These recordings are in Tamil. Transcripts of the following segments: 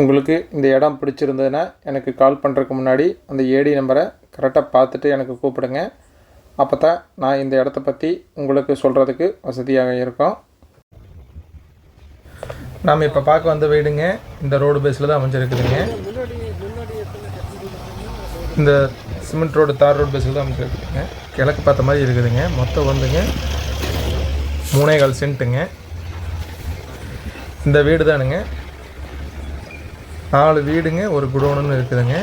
உங்களுக்கு இந்த இடம் பிடிச்சிருந்ததுன்னா எனக்கு கால் பண்ணுறதுக்கு முன்னாடி அந்த ஏடி நம்பரை கரெக்டாக பார்த்துட்டு எனக்கு கூப்பிடுங்க. அப்போ தான் நான் இந்த இடத்த பற்றி உங்களுக்கு சொல்கிறதுக்கு வசதியாக இருக்கும். நாம் இப்போ பார்க்க வந்த வீடுங்க இந்த ரோடு பேஸில் தான் அமைஞ்சிருக்குதுங்க. இந்த சிமெண்ட் ரோடு தார் ரோடு பேஸில் தான் அமைஞ்சிருக்குதுங்க. கிழக்கு பார்த்த மாதிரி இருக்குதுங்க. மொத்தம் வந்துங்க மூணே கால் சென்ட்டுங்க இந்த வீடு தானுங்க. நாலு வீடுங்க ஒரு குடோனுன்னு இருக்குதுங்க.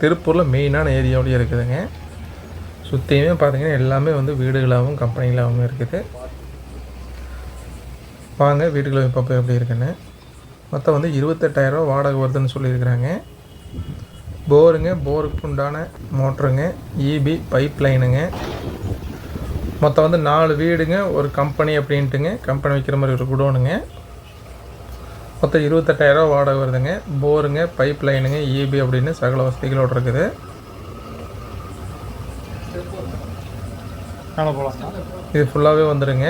திருப்பூரில் மெயினான ஏரியாவிலேயே இருக்குதுங்க. சுற்றியுமே பார்த்தீங்கன்னா எல்லாமே வந்து வீடுகளாகவும் கம்பெனிகளாகவும் இருக்குது. வாங்க வீடுகளை இப்போ எப்படி இருக்குன்னு. மொத்தம் வந்து இருபத்தெட்டாயிரரூவா வாடகை வருதுன்னு சொல்லியிருக்கிறாங்க. போருங்க போருக்கு உண்டான மோட்டருங்க. இபி பைப் லைனுங்க மொத்தம் வந்து நாலு வீடுங்க ஒரு கம்பெனி அப்படின்ட்டுங்க. கம்பெனி வைக்கிற மாதிரி ஒரு குடோனுங்க. மொத்தம் இருபத்தெட்டாயிரரூவா வாடகை வருதுங்க. போருங்க பைப் லைனுங்க இபி அப்படின்னு சகல வசதிகளோடு இருக்குது. இது ஃபுல்லாகவே வந்துடுங்க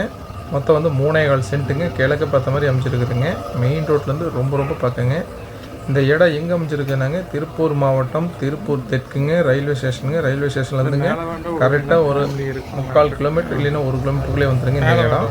மொத்தம் வந்து மூணே கால் சென்ட்டுங்க. கிழக்கு பார்த்த மாதிரி அமைச்சிருக்குதுங்க மெயின் ரோட்லேருந்து ரொம்ப ரொம்ப பக்கங்க. இந்த இடம் எங்கே அமைச்சிருக்குனாங்க திருப்பூர் மாவட்டம் திருப்பூர் தெற்குங்க ரயில்வே ஸ்டேஷனுங்க ரயில்வே ஸ்டேஷன்லேருந்துங்க கரெக்டாக ஒரு முக்கால் கிலோமீட்டர் இல்லைன்னா ஒரு கிலோமீட்டருக்குள்ளே வந்துருங்க இந்த இடம்.